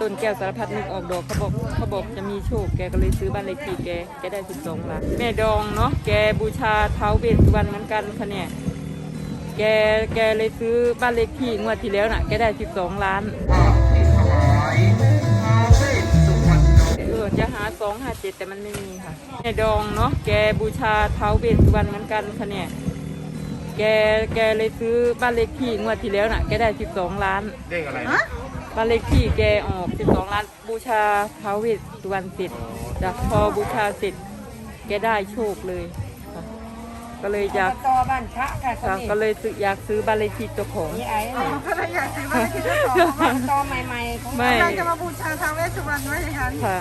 ต้นแก้วสารพัดนึกออกดอกเขาบอกเขาบอกจะมีโชคแกก็เลยซื้อบ้านเลขที่แกแกได้สิบสองล้านแม่ดองเนาะแกบูชาเท้าเวสสุวรรณเหมือนกันค่ะเนี่ยแกแกเลยซื้อบ้านเลขที่งวดที่แล้วน่ะแกได้สิบสองล้านเออจะหาสองหาเจ็ดแต่มันไม่มีค่ะแม่ดองเนาะแกบูชาเท้าเวสสุวรรณเหมือนกันค่ะเนี่ยแกแกเลยซื้อบ้านเลขที่งวดที่แล้วน่ะแกได้สิบสองล้านเลขอะไรฮะ บ้านเลขที่แกออก 12 ล้านบูชาพระเวสสุวรรณเสร็จจากพอบูชาเสร็จแกได้โชคเลยค่ะก็เลยอยากตอบ้านพระค่ะสค่ะนิทก็เลยซื้ออยากซื้อบ้านเลขที่เจ้าของ นี่ไอ้อ๋อก็เลยอยากซื้อบ้านเลขที่เจ้าของตอใหม่ๆของไม่ กำลังจะมาบูชาท้าวเวสสุวรรณไว้อย่างนั้นค่ะ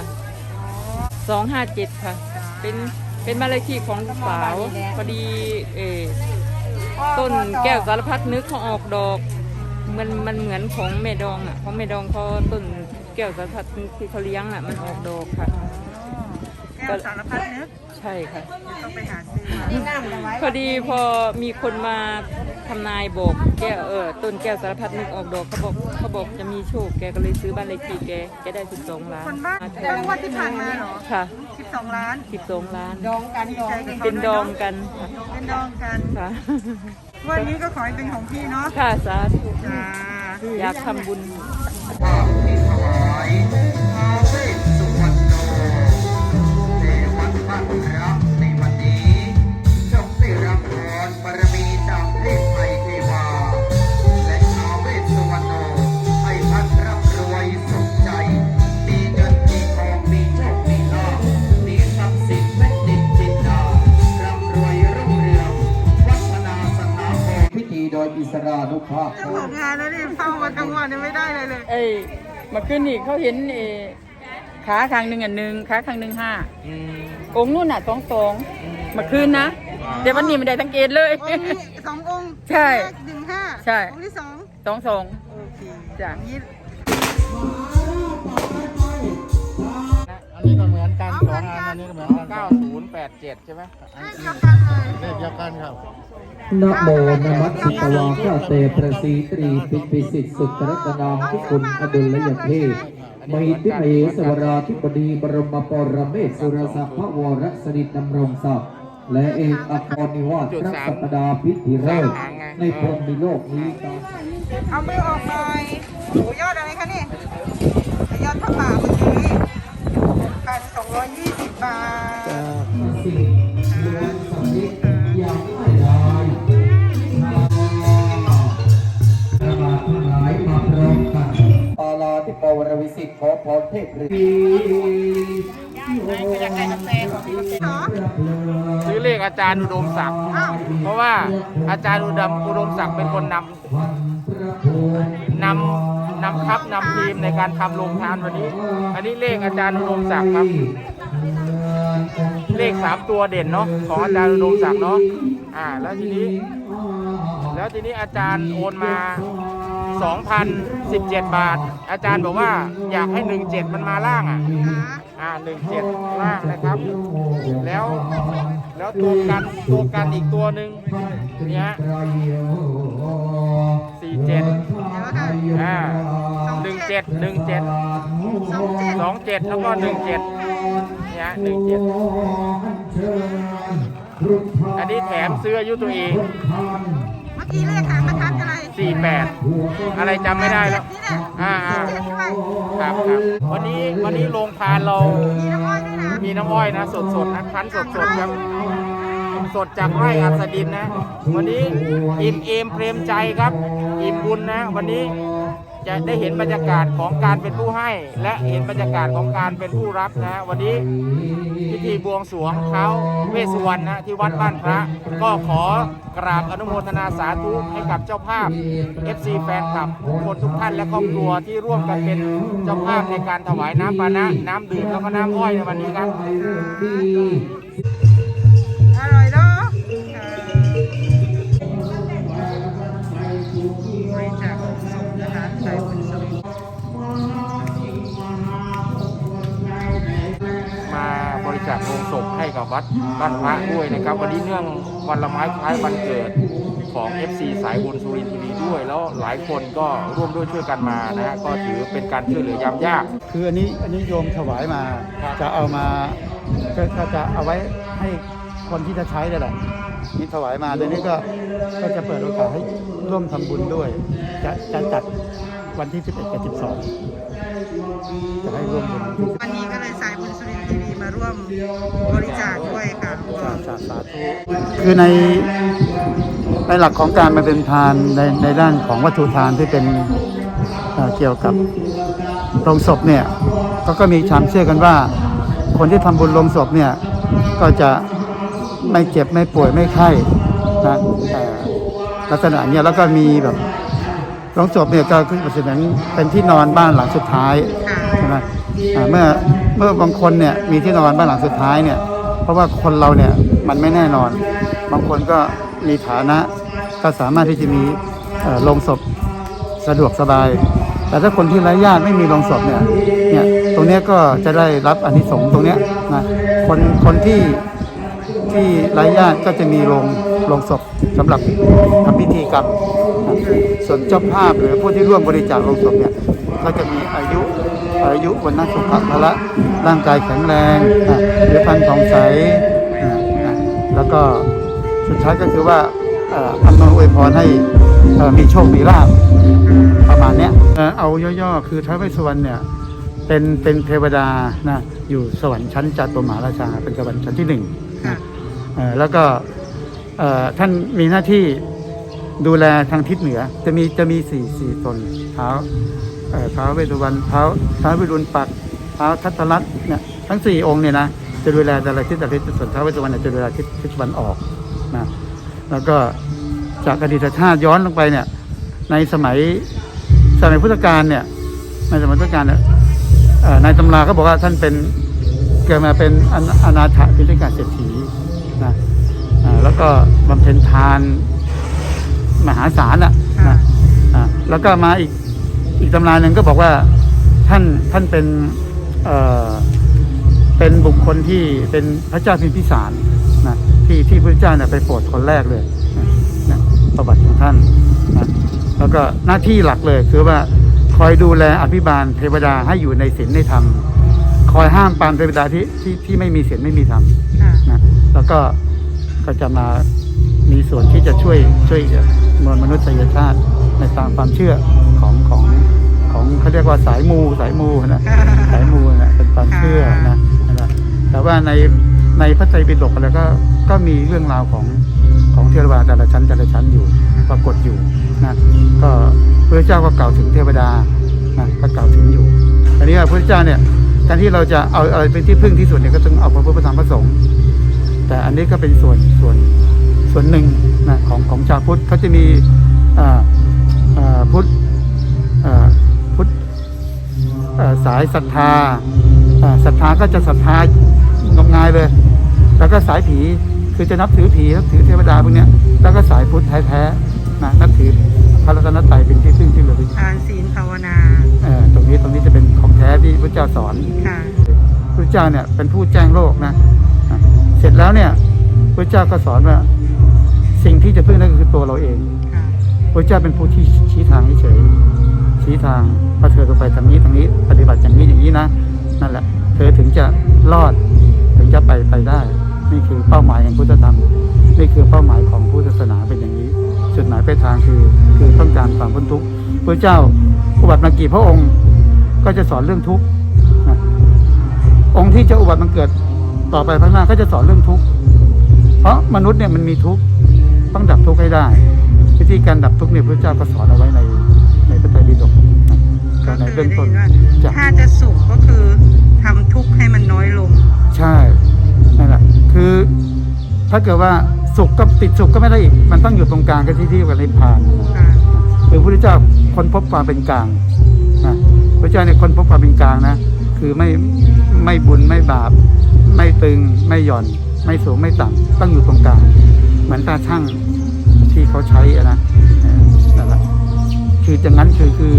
257 ค่ะ เป็นเป็นบ้านเลขที่ของลูกสาวพอดีเออต้นแก้วสารพัดนึกเขาออกดอก มันมันเหมือนของแม่ดองอะของแม่ดองเขาต้นแก้วสารพัดนึกที่เขาเลี้ยงอะมันออกดอกค่ะ แก้วสารพัดนึกใช่ค่ะต้องไปหาซื้อมานี่น้ำกันไว้พอดีพอมีคนมา ทำนายบอกแก้วเออต้นแก้วสารพัดนึกออกดอกเขาบอกเขาบอกจะมีโชคแกก็เลยซื้อบ้านเลขที่แกแกได้ 12 ล้านคนบ้านแต่งวดที่ผ่านมาเหรอค่ะ 12 ล้าน 12 ล้าน ดองกันดองเป็นดองกันค่ะเป็นดองกันค่ะวันนี้ก็ขอให้เป็นของพี่เนาะค่ะสาธุจ้าอยากทำบุญในวัน เจ้าของงานแล้วนี่เฝ้ามากลางวันยังไม่ได้เลยเลยเอ้ยมาขึ้นอีกเขาเห็นเออขาข้างหนึ่งอันหนึ่งขาข้างหนึ่งห้าองค์นู่นน่ะสองสองมาขึ้นนะเดี๋ยววันนี้ไม่ได้สังเกตเลย องค์นี้สององค์ใช่แรกหนึ่งห้าใช่ องค์ที่สองสองสองโอเคจ้ะ อย่างนี้ อนกันสองอันอันนี้ก็เหมือนกันเก้าศูนย์แปดเจ็ดใช่ไหมเลขเดียวกันเลยเลขเดียวกันครับนะโมนมัสสิตวาข้าเตประสีตรีปิปิสิทธิสุตรตนางทุคุณอดุลยเทพมหิติเมสวราธิบดีบรมปรเมศสุรสัพพวรสนิทดำรงศักดิ์และเอกอัครนิวาสพระสัปดาห์พิธีเริ่มในพรหมีโลกนี้ตามเอามือออกหน่อยโอ้ยอดอะไรคะนี่ยอดผ้าป่าเมื่อกี้พันสองร้อยยี่สิบบาท สิ่งล้วนสำนึกย่างไม่ได้พระบาททั้งหลายมาพร้อมกันปาลาที่ปวรวิสิทธิ์ขอพรเทพฤทธิ์ซื้อเลขอาจารย์อุดมศักดิ์เพราะว่าอาจารย์อุดมอุดมศักดิ์เป็นคนนำนำนำทัพนำทีมในการทำโรงทานวันนี้ อันนี้เลขอาจารย์อุดมศักดิ์ครับ เลขสามตัวเด่นเนาะของอาจารย์อุดมศักดิ์เนาะอ่า แล้วทีนี้ แล้วทีนี้อาจารย์โอนมา 2,017 บาท อาจารย์บอกว่าอยากให้ 17 มันมาล่างอะ อ่า 17 ล่างนะครับ แล้วแล้วตัวกันตัวกันอีกตัวหนึ่งเนี่ยฮะ47อ่า17 17 27แล้วก็17เนี่ย ฮะ17อันนี้แถมซื้ออายุตัวเองเมื่อกี้เลขหางประทัดอะไร48อะไรจำไม่ได้แล้วนี่แหละอ่าเจ็ดด้วยๆครับครับวันนี้วันนี้โรงทานเรา มีน้ำอ้อยด้วยนะมีน้ำอ้อยนะ สดๆนะคั้นสดๆครับสดจากไร่อัสดินนะ วันนี้อิ่มเอมเพรมใจครับ อิ่มบุญนะ วันนี้ จะได้เห็นบรรยากาศของการเป็นผู้ให้ และเห็นบรรยากาศของการเป็นผู้รับนะ วันนี้พิธีบวงสรวงเท้าเวสสุวรรณนะที่วัดบ้านพระ ก็ขอกราบอนุโมทนาสาธุให้กับเจ้าภาพ FC แฟนคลับทุกคนทุกท่านและครอบครัวที่ร่วมกันเป็นเจ้าภาพในการถวายน้ำปานะ น้ำดื่มแล้วก็น้ำอ้อยในวันนี้ครับ จาคโลงศพให้กับวัดบ้านพระด้วยนะครับ วันนี้เนื่องวันละไม้คล้ายวันเกิดขของ FC สายบุญสุรินทร์ทีวีด้วย แล้วหลายคนก็ร่วมด้วยช่วยกันมานะฮะก็ถือเป็นการช่วยเหลือยามยาก คืออันนี้อันนี้โยมถวายมาจะเอามาก็ก็จะเอาไว้ให้คนที่จะใช้นี่แหละนี่ถวายมาเดี๋ยวนี้ก็ก็จะเปิดโอกาสให้ร่วมทำบุญด้วย จะจะจัด วันที่ 11กับ12 จะให้ร่วมบุญวันที่วันนี้ก็เลยสายบุญสุรินทร์ทีวีมาร่วมบริจาคด้วยค่ะสาสาสาธุคือในในหลักของการมาเป็นทานในในด้านของวัตถุทานที่เป็นเอ่อเกี่ยวกับโรงศพเนี่ยเขาก็มีความเชื่อกันว่า คนที่ทำบุญโรงศพเนี่ยก็จะไม่เจ็บไม่ป่วยไม่ไข้นะเอ่อลักษณะเนี้ยแล้วก็มีแบบ โรงศพเนี่ยก็คือเหมือนเป็นที่นอนบ้านหลังสุดท้ายใช่ไหมอ่าเมื่อเมื่อบางคนเนี่ยมีที่นอนบ้านหลังสุดท้ายเนี่ย เพราะว่าคนเราเนี่ยมันไม่แน่นอน บางคนก็มีฐานะก็สามารถที่จะมีเอ่อโรงศพสะดวกสบาย แต่ถ้าคนที่ไร้ญาติไม่มีโรงศพเนี่ยเนี่ยตรงเนี้ยก็จะได้รับอานิสงส์ตรงเนี้ยนะคนคนที่ที่ไร้ญาติก็จะมีโรงโรงศพสำหรับทำพิธีกรรมนะ ส่วนเจ้าภาพหรือผู้ที่ร่วมบริจาคโรงศพเนี่ยก็จะมีอายุอายุวันนัสุขภาละร่างกายแข็งแรงนะหรือพันทองใสนะนะแล้วก็สุดท้ายก็คือว่าเอ่ออำนวยอวยพรให้เอ่อมีโชค มีลาภประมาณเนี้ยเอ่อเอาย่อๆ คือท้าวเวสสุวรรณเนี่ยเป็นเป็นเทวดานะอยู่สวรรค์ชั้นจตุมหาราชาเป็นสวรรค์ชั้นที่หนึ่งนะเอ่อแล้วก็เอ่อท่านมีหน้าที่ ดูแลทางทิศเหนือ จะมีจะมีสี่สี่ตนเท้าเอ่อท้าเวสุวรรณเท้าเท้าวิรุณปักเท้าทัตรัตน์เนี่ยทั้งสี่องค์เนี่ยนะจะดูแลแต่ละทิศแต่ละทิศส่วนเท้าเวสุวรรณเนี่ยจะดูแลทิศทิศตะวันออกนะแล้วก็จากอดีตชาติย้อนลงไปเนี่ย ในสมัยสมัยพุทธกาลเนี่ย ในสมัยพุทธกาลเนี่ยเอ่อในตำราก็บอกว่าท่านเป็นเกิดมาเป็นอนาอนาถพิธิกาเศรษฐีนะแล้วก็บำเพ็ญทาน มหาศาลอะนะอ่าแล้วก็มาอีกอีกตำราหนึ่งก็บอกว่าท่านท่านเป็นเอ่อเป็นบุคคลที่เป็นพระเจ้าพิมพิสารนะที่ที่พระเจ้าเนี่ยไปโปรดคนแรกเลยนะนะประวัติของท่านนะแล้วก็หน้าที่หลักเลยคือว่าคอยดูแลอภิบาลเทวดาให้อยู่ในศีลในธรรม คอยห้ามปรามเทวดาที่ที่ที่ไม่มีศีลไม่มีธรรมค่ะนะแล้วก็ก็จะมา มีส่วนที่จะช่วยช่วยมวลมนุษยชาติในตามความเชื่อของของของเขาเรียกว่าสายมูสายมูนะสายมูนะเป็นความเชื่อนะนะแต่ว่าในในพระไตรปิฎกอะไรก็ก็มีเรื่องราวของของเทวดาแต่ละชั้นแต่ละชั้นอยู่ปรากฏอยู่นะก็พระเจ้าก็กล่าวถึงเทวดานะก็กล่าวถึงอยู่อันนี้พระเจ้าเนี่ยแทนที่เราจะเอาอะไรเป็นที่พึ่งที่สุดเนี่ยก็ต้องเอาพระพุทธธรรมพระสงฆ์แต่อันนี้ก็เป็นส่วนส่วน ส่วนหนึ่งนะของของชาวพุทธเขาจะมีอ่าอ่าพุทธอ่าพุทธอ่าสายศรัทธาอ่าศรัทธาก็จะศรัทธางมงายเลย แล้วก็สายผีคือจะนับถือผีนับถือเทวดาพวกเนี้ยแล้วก็สายพุทธแท้ๆนะนับถือพระรัตนตรัยเป็นที่พึ่งที่ระลึกทานศีลภาวนาเอ่อตรงนี้ตรงนี้จะเป็นของแท้ที่พระเจ้าสอนค่ะพระเจ้าเนี่ยเป็นผู้แจ้งโลกนะอะเสร็จแล้วเนี่ยพระเจ้าก็สอนว่า สิ่งที่จะพึ่งนั่นก็คือตัวเราเองค่ะพระเจ้าเป็นผู้ที่ชี้ทางเฉยๆชี้ทางว่าเธอต้องไปทางนี้ทางนี้ ปฏิบัติอย่างนี้อย่างนี้นะนั่นแหละ เธอถึงจะรอดถึงจะไปไปได้ นี่คือเป้าหมายแห่งพุทธธรรมนี่คือเป้าหมายของพุทธศาสนาเป็นอย่างนี้ จุดหมายปลายทางคือคือต้องการความพ้นทุกข์พระเจ้าอุบัติมากี่พระองค์ก็จะสอนเรื่องทุกข์นะองค์ที่จะอุบัติมันเกิดต่อไปข้างหน้าก็จะสอนเรื่องทุกข์เพราะมนุษย์เนี่ยมันมีทุกข์ ต้องดับทุกข์ให้ได้ วิธีการดับทุกข์เนี่ยพระเจ้าก็สอนเอาไว้ในในพระไตรปิฎกนะก็ก็ในคือเบื้องได้ต้นยินว่าจะถ้าจะสุขก็คือทำทุกข์ให้มันน้อยลง ใช่นั่นแหละคือถ้าเกิดว่าสุขก็ติดสุขก็ไม่ได้อีก มันต้องอยู่ตรงกลางกันที่ที่กับนิพพานค่ะคือพระพุทธเจ้าค้นพบความเป็นกลางนะพระเจ้าเนี่ยค้นพบความเป็นกลางนะ คือไม่ไม่บุญไม่บาป ไม่ตึงไม่หย่อน ไม่สูงไม่ต่ำต้องอยู่ตรงกลางเหมือนตาช่างที่เขาใช้อะนะนั่นแหละคืออย่างนั้นคือคือ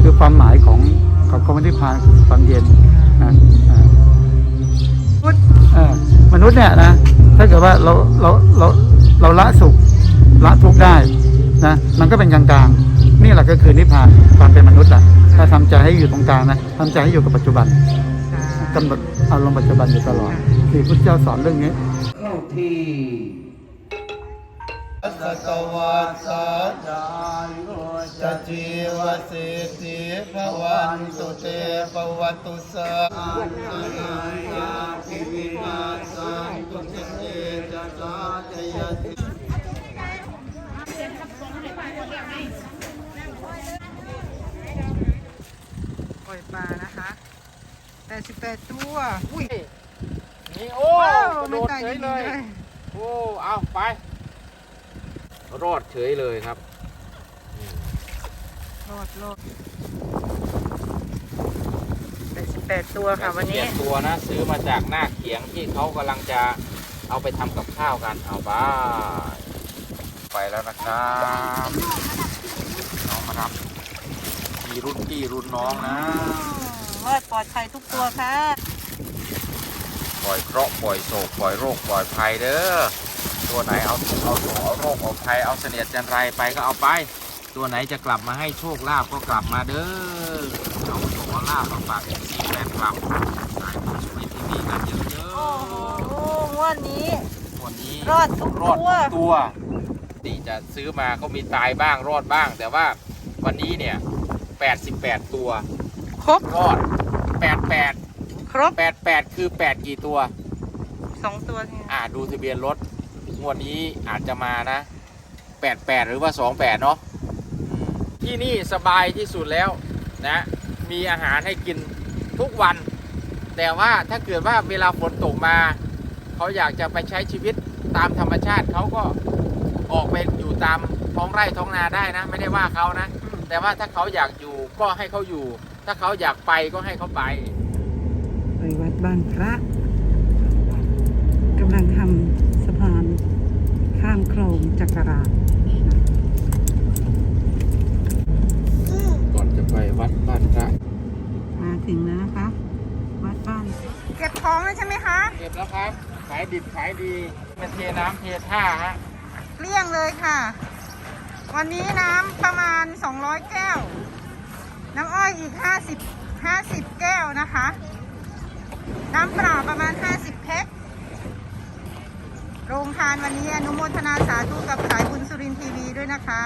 คือความหมายของของความนิพพานคือความเย็นนะมนุษย์เนี่ยนะถ้าเกิดว่าเราเราเราเราละสุขละทุกข์ได้นะมันก็เป็นกลางๆนี่แหละก็คือนิพพานความเป็นมนุษย์อะถ้าทำใจให้อยู่ตรงกลางนะทำใจให้อยู่กับปัจจุบันกำหนดอารมณ์ปัจจุบันอยู่ตลอด ที่พุทธเจ้าสอนเรื่องนี้เข้าที่สตวาสาจายโจจีวสิทธิภวันตุเตปวัตุสาอันตรายาภิวินาสันตุเตจะสาจยติปล่อยปลานะคะ 88 ตัว อุ้ย นี่โอ้กระโดดเฉยเลยโอ้เอาไป รอดเฉยเลยครับโลดโลด88ตัวค่ะวันนี้เจ็ดตัวนะ ซื้อมาจากหน้าเขียงที่เขากำลังจะเอาไปทำกับข้าวกันเอาไปไปแล้วนะครับน้องมารับมีรุ่นพี่รุ่นน้องนะรอดปลอดภัยทุกตัวค่ะ ปล่อยเคราะห์ปล่อยโศกปล่อยโรคปล่อยภัยเด้อตัวไหนเอาทุกข์เอาโศกเอาโรคเอาภัยเอาเสนียดจันไรไปก็เอาไป ตัวไหนจะกลับมาให้โชคลาภก็กลับมาเด้อเอาโชคเอาลาภมาฝากซีแฟนคลับสายบุญชีวิตที่มีกันเยอะโอ้โหงวดนี้ ๆวันนี้รอดทุกรอดตัว ทุกตัวที่จะซื้อมาก็มีตายบ้างรอดบ้าง แต่ว่าวันนี้เนี่ย 88 ตัว ครบ รอด 88 ครบ88คือ8กี่ตัว สองตัวเนี่ยอ่าดูทะเบียนรถงวดนี้อาจจะมานะ88หรือว่า28เนาะอืมที่นี่สบายที่สุดแล้วนะ มีอาหารให้กินทุกวัน แต่ว่าถ้าเกิดว่าเวลาฝนตกมา เขาอยากจะไปใช้ชีวิตตามธรรมชาติเขาก็ออกไปอยู่ตามท้องไร่ท้องนาได้นะ ไม่ได้ว่าเขานะ แต่ว่าถ้าเขาอยากอยู่ก็ให้เขาอยู่ ถ้าเขาอยากไปก็ให้เขาไปไปวัด บ้านพระกำลังทำสะพานข้ามโคลงจักรราชก่อนจะไปวัดบ้านพระมาถึงแล้วนะคะ วัดบ้านเก็บของเลยใช่ไหมคะเก็บแล้วครับ ขายดิบขายดีเป็นเทน้ำเทท่าฮะเกลี้ยงเลยค่ะ วันนี้น้ำประมาณ 200 แก้ว น้ำอ้อยอีก 50 50 แก้วนะคะ น้ำเปล่าประมาณ 50 แพ็ค โรงทานวันนี้อนุโมทนาสาธุกับสายบุญสุรินทีวีด้วยนะคะ